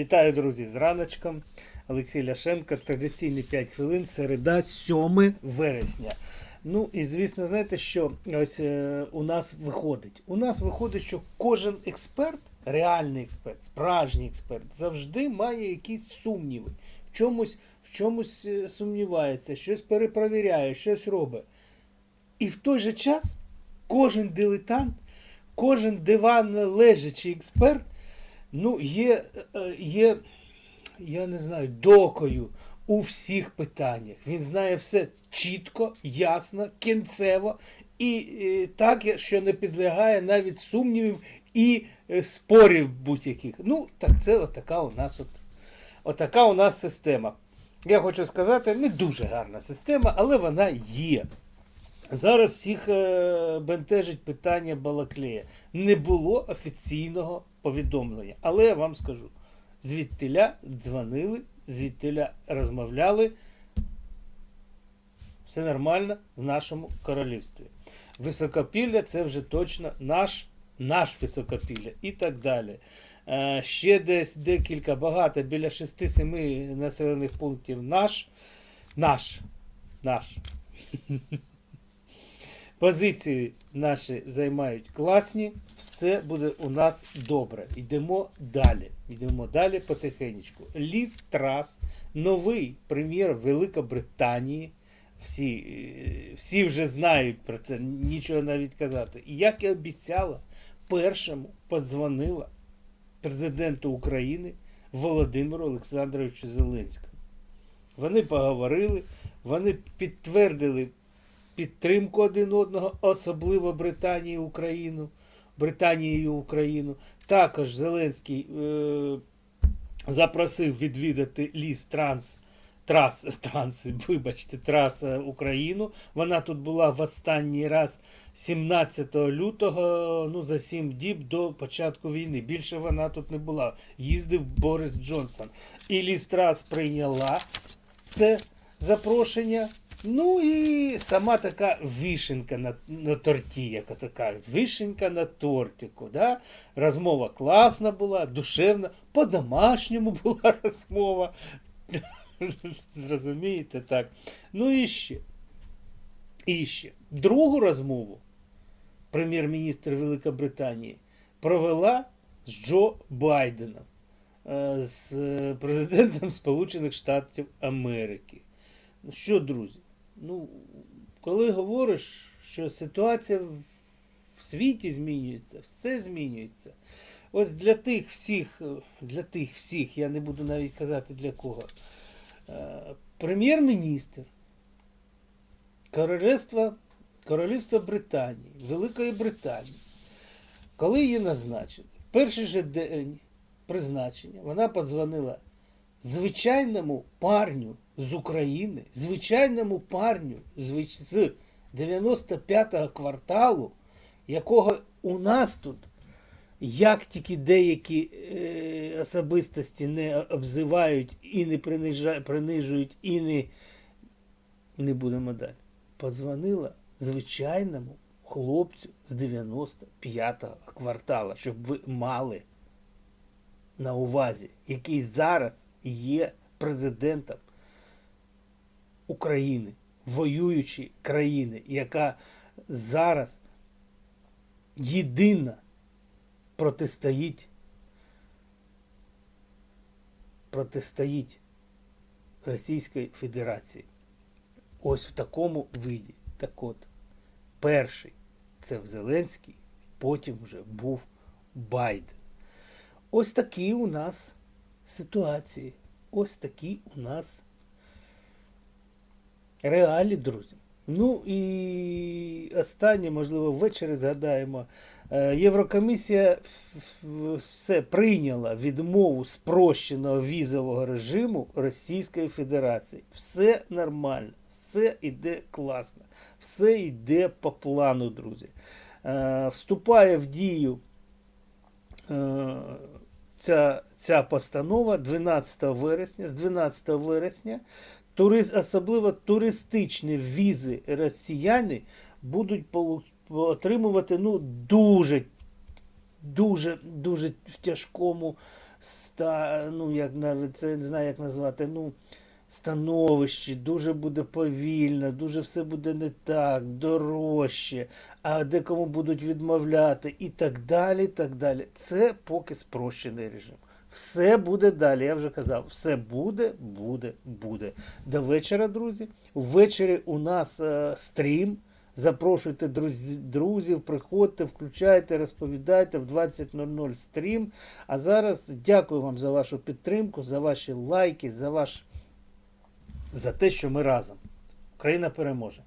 Вітаю, друзі, з раночком. Олексій Ляшенко, традиційні 5 хвилин, середа, 7 вересня. Ну і звісно, знаєте, що ось е, у нас виходить? У нас виходить, що кожен експерт, реальний експерт, справжній експерт, завжди має якісь сумніви. В чомусь, в чомусь е, сумнівається, щось перепровіряє, щось робить. І в той же час кожен дилетант, кожен диван лежачий експерт, ну, є, е, є, я не знаю, докою у всіх питаннях. Він знає все чітко, ясно, кінцево і е, так, що не підлягає навіть сумнівів і е, спорів будь-яких. Ну, так це отака у нас от, отака у нас система. Я хочу сказати, не дуже гарна система, але вона є. Зараз всіх е, бентежить питання Балаклея. Не було офіційного повідомлення. Але я вам скажу: звідтиля дзвонили, звідтиля розмовляли. Все нормально в нашому королівстві. Високопілля це вже точно наш, наш високопілля і так далі. Е, ще десь декілька, багато, біля 6-7 населених пунктів наш, наш, наш. Позиції наші займають класні, все буде у нас добре. Йдемо далі. Йдемо далі потихенечку. Ліс Трас, новий прем'єр Великобританії. Всі, е, всі вже знають про це, нічого навіть казати. І як і обіцяла, першому подзвонила президенту України Володимиру Олександровичу Зеленському. Вони поговорили, вони підтвердили підтримку один одного, особливо Британії і Україну, Британії Україну. Також Зеленський е, запросив відвідати ліс Транс. Трас, транс, вибачте, траса Україну. Вона тут була в останній раз 17 лютого, ну за 7 діб до початку війни. Більше вона тут не була. Їздив Борис Джонсон. І Ліс Трас прийняла це запрошення. Ну і сама така вишенка на, на торті, як ото кажуть. Вишенька на тортику. Да? Розмова класна була, душевна, по-домашньому була розмова. Зрозумієте, так. Ну і ще. І ще. Другу розмову прем'єр-міністр Великобританії провела з Джо Байденом, е, з е, президентом Сполучених Штатів Америки. Ну що, друзі? Ну, коли говориш, що ситуація в- світі змінюється, все змінюється. Ось для тих всіх, е, для тих всіх, я не буду навіть казати для кого. Е, Прем'єр-міністр Королівства, Королівства Британії, Великої Британії, коли її назначили, в перший же день призначення вона подзвонила звичайному парню з України, звичайному парню з 95-го кварталу, якого у нас тут, як тільки деякі е, особистості не обзивають і не принижують, і не, не будемо далі. Подзвонила звичайному хлопцю з 95-го квартала, щоб ви мали на увазі, який зараз є президентом України, воюючої країни, яка зараз єдина протистоїть, протистоїть Російської Федерації. Ось в такому виді. Так от, перший це Зеленський, потім вже був Байден. Ось такі у нас ситуації. Ось такі у нас реалі, друзі. Ну і останнє, можливо, ввечері згадаємо. Е, Єврокомісія все прийняла відмову спрощеного візового режиму Російської Федерації. Все нормально, все йде класно, все йде по плану, друзі. Е, Вступає в дію е, ця, ця постанова 12 вересня, з 12 вересня турист, особливо туристичні візи росіяни будуть отримувати ну, дуже, дуже, дуже в тяжкому ста, ну, як навіть це не знаю, як назвати, ну, становищі, дуже буде повільно, дуже все буде не так, дорожче, а декому будуть відмовляти і так далі. так далі. Це поки спрощений режим. Все буде далі. Я вже казав, все буде, буде, буде. До вечора, друзі. Ввечері у нас е, стрім. Запрошуйте друзі, друзів, приходьте, включайте, розповідайте в 20.00 стрім. А зараз дякую вам за вашу підтримку, за ваші лайки, за ваш за те, що ми разом. Україна переможе.